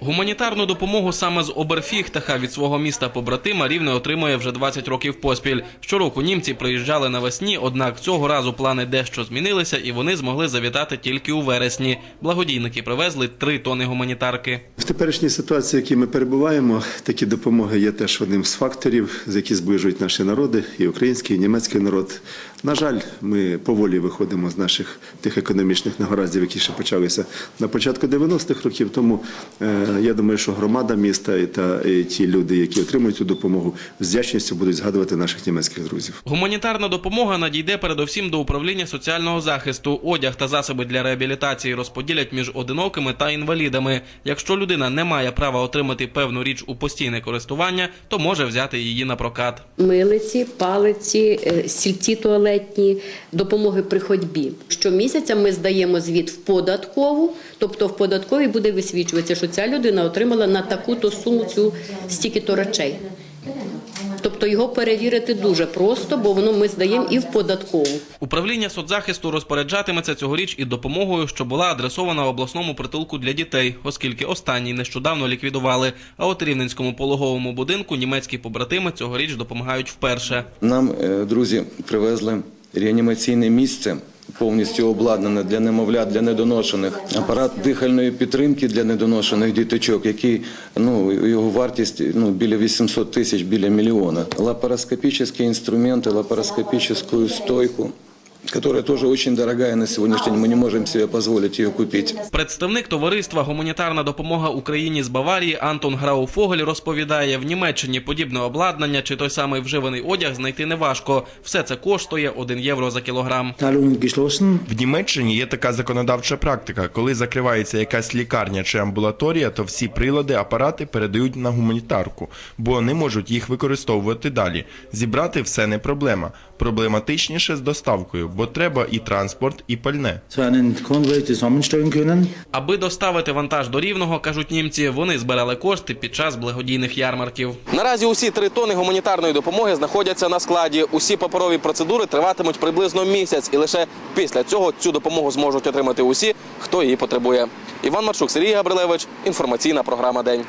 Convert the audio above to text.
Гуманітарну допомогу саме з Оберфіхтаха від свого міста побратима Рівне отримує вже 20 років поспіль. Щороку німці приїжджали навесні, однак цього разу плани дещо змінилися, і вони змогли завітати тільки у вересні. Благодійники привезли три тони гуманітарки. Теперішній ситуації, в якій ми перебуваємо, такі допомоги є теж одним з факторів, з які зближують наші народи, і український, і німецький народ. На жаль, ми поволі виходимо з наших тих економічних негараздів, які ще почалися на початку 90-х років. Тому е, я думаю, що громада міста і та і ті люди, які отримують цю допомогу, з вдячністю будуть згадувати наших німецьких друзів. Гуманітарна допомога надійде передовсім до управління соціального захисту. Одяг та засоби для реабілітації розподілять між одинокими та інвалідами. Якщо людина не має права отримати певну річ у постійне користування, то може взяти її на прокат. милиці, палиці, сільці туалетні, допомоги при ходьбі. Щомісяця ми здаємо звіт в податкову, тобто в податковій буде висвічуватися, що ця людина отримала на таку-то суму цю стільки-то речей. Тобто його перевірити дуже просто, бо воно ми здаємо і в податкову. Управління соцзахисту розпоряджатиметься цьогоріч і допомогою, що була адресована обласному притулку для дітей, оскільки останній нещодавно ліквідували. А от рівненському пологовому будинку німецькі побратими цьогоріч допомагають вперше. Нам е, друзі привезли реанімаційне місце. Повністю обладнане для немовлят, для недоношених, апарат дихальної підтримки для недоношених діточок, який ну його вартість ну біля 800 тисяч, біля мільйона. Лапароскопічні інструменти, лапароскопічну стойку, которая тоже очень дорогая на сегодняшний день. Мы не можем себе позволить ее купить. Представник товариства Гуманітарна допомога Україні з Баварії Антон Грауфогель розповідає, в Німеччині подібне обладнання чи той самий вживаний одяг знайти неважко. Все це коштує 1 євро за кілограм. В Німеччині є така законодавча практика. Коли закривається якась лікарня чи амбулаторія, то всі прилади, апарати передають на гуманітарку, бо не можуть їх використовувати далі. Зібрати все не проблема. Проблематичніше з доставкою, бо треба і транспорт, і пальне. Аби доставити вантаж до рівного, кажуть німці, вони збирали кошти під час благодійних ярмарків. Наразі усі три тони гуманітарної допомоги знаходяться на складі. Усі паперові процедури триватимуть приблизно місяць, і лише після цього цю допомогу зможуть отримати усі, хто її потребує. Іван Марчук, Сергій Габрилевич. Інформаційна програма День.